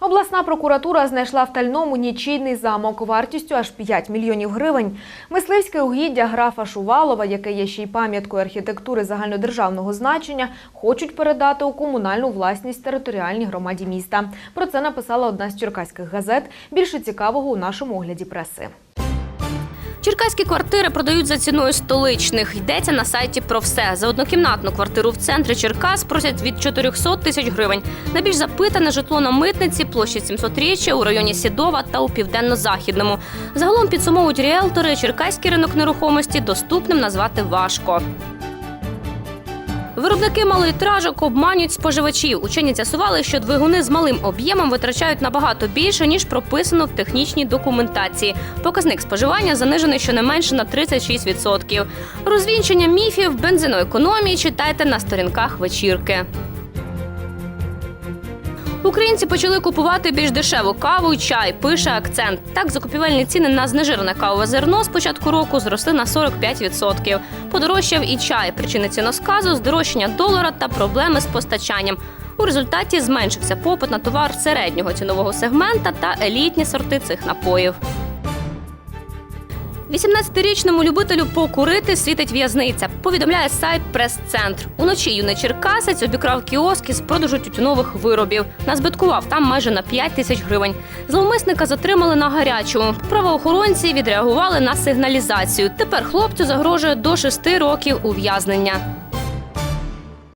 Обласна прокуратура знайшла в Тальному нічийний замок вартістю аж 5 мільйонів гривень. Мисливське угіддя графа Шувалова, яке є ще й пам'яткою архітектури загальнодержавного значення, хочуть передати у комунальну власність територіальній громаді міста. Про це написала одна з черкаських газет. Більше цікавого у нашому огляді преси. Черкаські квартири продають за ціною столичних. Йдеться на сайті про все. За однокімнатну квартиру в центрі Черкас просять від 400 тисяч гривень. Найбільш запитане житло на митниці, площі 700-річчя у районі Сідова та у південно-західному. Загалом підсумовують ріелтори, черкаський ринок нерухомості доступним назвати важко. Виробники малолітражок обманюють споживачів. Учені з'ясували, що двигуни з малим об'ємом витрачають набагато більше ніж прописано в технічній документації. Показник споживання занижений щонайменше на 36%. Розвінчення міфів бензиноекономії читайте на сторінках вечірки. Українці почали купувати більш дешеву каву і чай, пише акцент. Так, закупівельні ціни на знежирене кавове зерно з початку року зросли на 45%. Подорожчав і чай. Причини ціносказу, здорожчання долара та проблеми з постачанням. У результаті зменшився попит на товар середнього цінового сегмента та елітні сорти цих напоїв. 18-річному любителю покурити світить в'язниця. Повідомляє сайт Прес-центр. Уночі юний черкасець обікрав кіоски з продажу тютюнових виробів. Назбиткував там майже на 5 тисяч гривень. Зловмисника затримали на гарячому. Правоохоронці відреагували на сигналізацію. Тепер хлопцю загрожує до 6 років ув'язнення.